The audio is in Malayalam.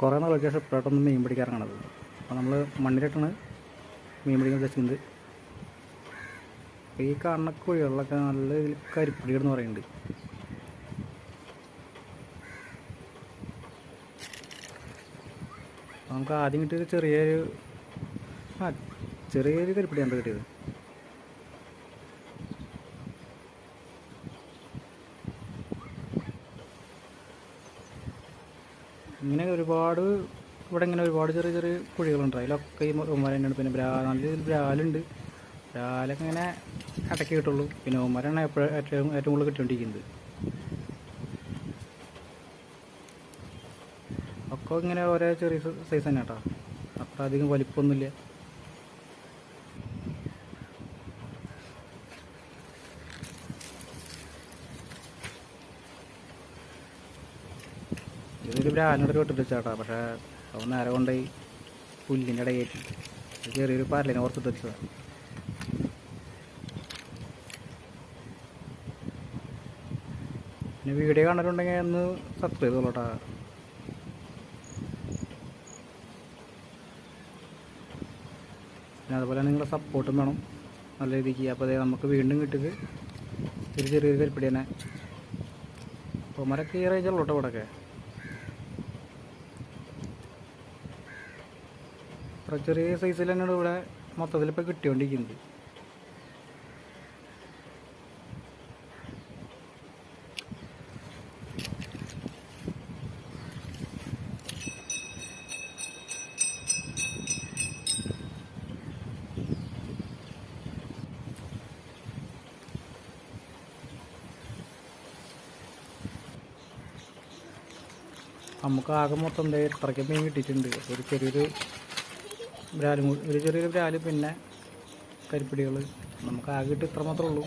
കുറേ നാളൊക്കെ ശേഷം ഇപ്പോഴായിട്ടൊന്ന് മീൻ പിടിക്കാൻ ഇറങ്ങണത്. അപ്പോൾ നമ്മൾ മണ്ണിലിട്ടാണ് മീൻ പിടിക്കാൻ ഉദ്ദേശിക്കുന്നത്. അപ്പോൾ ഈ കാണുന്ന കുഴികളിലൊക്കെ നല്ല ഇതിൽ കരിപ്പിടി എന്ന് പറയുന്നുണ്ട് നമുക്ക് ആദ്യം കിട്ടിയത് ചെറിയൊരു ആ ചെറിയൊരു കരിപ്പിടിയാണ് കിട്ടിയത്. ഇങ്ങനെ ഒരുപാട് ഇവിടെ ഇങ്ങനെ ഒരുപാട് ചെറിയ ചെറിയ കുഴികളുണ്ട്. അതിലൊക്കെ ഈ ഉമ്മര തന്നെയാണ്. പിന്നെ രീതിയിൽ ബ്രാലുണ്ട്. ബ്രാലൊക്കെ ഇങ്ങനെ അടക്കി കിട്ടുള്ളൂ പിന്നെ ഉമ്മരാണ് എപ്പോഴും ഏറ്റവും ഏറ്റവും കൂടുതൽ കിട്ടിക്കൊണ്ടിരിക്കുന്നത്. ഒക്കെ ഇങ്ങനെ ഓരോ ചെറിയ സൈസ് തന്നെ കേട്ടോ അത്ര അധികം വലിപ്പമൊന്നുമില്ല. ഇതൊരു ബ്രാലിനോട് വിട്ടിട്ട് ചേട്ടാ പക്ഷേ അവൻ നേരെ കൊണ്ടുപോയി പുല്ലിന്റെ ഇടയിൽ ചെറിയൊരു പാരലിനെ ഓർത്തിട്ട് വെച്ചതാണ് പിന്നെ വീഡിയോ കണ്ടിട്ടുണ്ടെങ്കിൽ ഒന്ന് സബ്സ്ക്രൈബ് ചെയ്തോളൂട്ടാ പിന്നെ അതുപോലെ നിങ്ങളുടെ സപ്പോർട്ടും വേണം. നല്ല രീതിക്ക്. അപ്പോൾ നമുക്ക് വീണ്ടും കിട്ടിയത് ചെറിയ ചെറിയൊരു കരിപ്പിടി തന്നെ. ഉമരൊക്കെ ഈ റേഞ്ചുള്ളൂ കേട്ടോ ഇവിടെയൊക്കെ. അത്ര ചെറിയ സൈസിൽ തന്നെയാണ് ഇവിടെ മൊത്തത്തിൽ ഇപ്പോൾ കിട്ടിക്കൊണ്ടിരിക്കുന്നത്. നമുക്ക് ആകെ മൊത്തം എന്താ ഇത്രയ്ക്ക് മീൻ കിട്ടിയിട്ടുണ്ട്. ഒരു ചെറിയൊരു ബ്രാലും ഒരു ചെറിയൊരു ബ്രാൽ പിന്നെ കരിപ്പിടികൾ നമുക്ക് ആകെ കിട്ടി ഇത്ര മാത്രമേ ഉള്ളൂ.